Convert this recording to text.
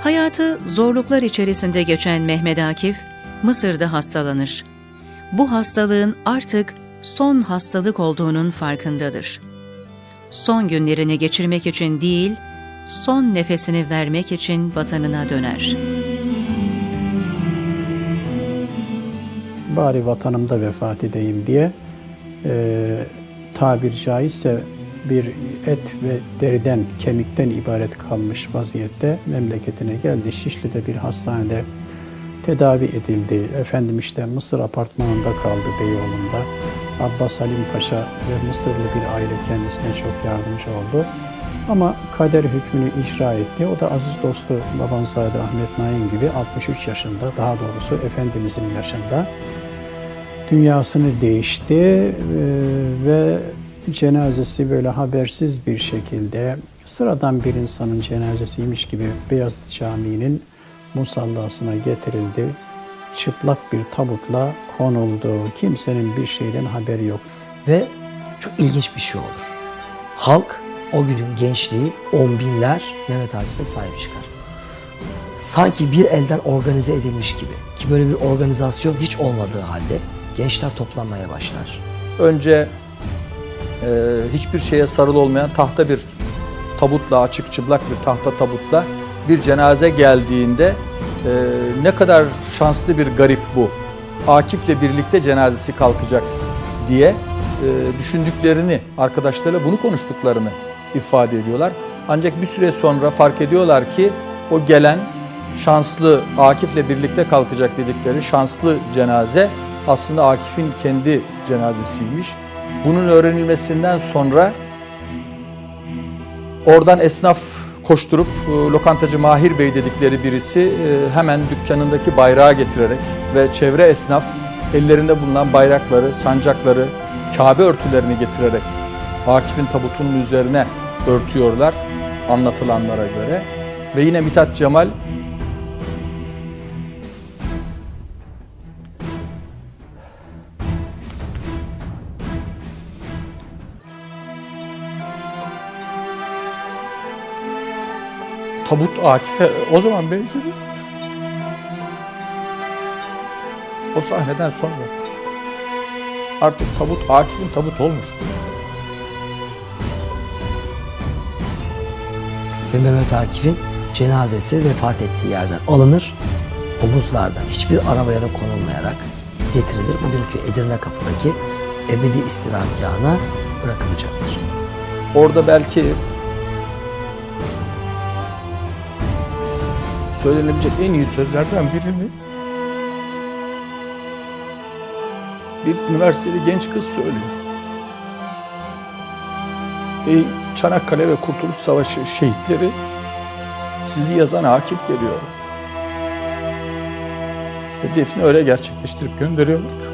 Hayatı zorluklar içerisinde geçen Mehmet Akif, Mısır'da hastalanır. Bu hastalığın artık son hastalık olduğunun farkındadır. Son günlerini geçirmek için değil, son nefesini vermek için vatanına döner. bari vatanımda vefat edeyim diye e, tabir caizse bir et ve deriden, kemikten ibaret kalmış vaziyette memleketine geldi. Şişli'de bir hastanede tedavi edildi. Efendim işte Mısır apartmanında kaldı Beyoğlu'nda. Abbas Halim Paşa ve Mısırlı bir aile kendisine çok yardımcı oldu. Ama kader hükmünü icra etti. O da aziz dostu Babanzade Ahmet Naim gibi 63 yaşında, daha doğrusu Efendimizin yaşında dünyasını değişti ve cenazesi böyle habersiz bir şekilde sıradan bir insanın cenazesiymiş gibi Beyazıt Camii'nin musallasına getirildi. Çıplak bir tabutla konuldu. Kimsenin bir şeyden haberi yok. Ve çok ilginç bir şey olur. Halk o günün gençliği on binler Mehmet Akif'e sahip çıkar. Sanki bir elden organize edilmiş gibi ki böyle bir organizasyon hiç olmadığı halde gençler toplanmaya başlar. Önce hiçbir şeye sarılı olmayan tahta bir tabutla, açık çıplak bir tahta tabutla bir cenaze geldiğinde e, ne kadar şanslı bir garip bu. Akif'le birlikte cenazesi kalkacak diye e, düşündüklerini, arkadaşlarıyla bunu konuştuklarını ifade ediyorlar. Ancak bir süre sonra fark ediyorlar ki o gelen şanslı Akif'le birlikte kalkacak dedikleri şanslı cenaze aslında Akif'in kendi cenazesiymiş. Bunun öğrenilmesinden sonra oradan esnaf koşturup e, lokantacı Mahir Bey dedikleri birisi e, hemen dükkanındaki bayrağı getirerek ve çevre esnaf ellerinde bulunan bayrakları, sancakları, Kabe örtülerini getirerek Akif'in tabutunun üzerine örtüyorlar anlatılanlara göre. Ve yine Mithat Cemal tabut Akif'e o zaman benzedi. O sahneden sonra artık tabut Akif'in tabut olmuştu. Ve Mehmet Akif'in cenazesi vefat ettiği yerden alınır, omuzlardan hiçbir arabaya da konulmayarak getirilir. Bugünkü Edirne Kapı'daki ebedi istirahatgahına bırakılacaktır. Orada belki söylenebilecek en iyi sözlerden birini bir üniversiteli genç kız söylüyor. Ey Çanakkale ve Kurtuluş Savaşı şehitleri sizi yazan Akif geliyor. Ve defni öyle gerçekleştirip gönderiyorlar.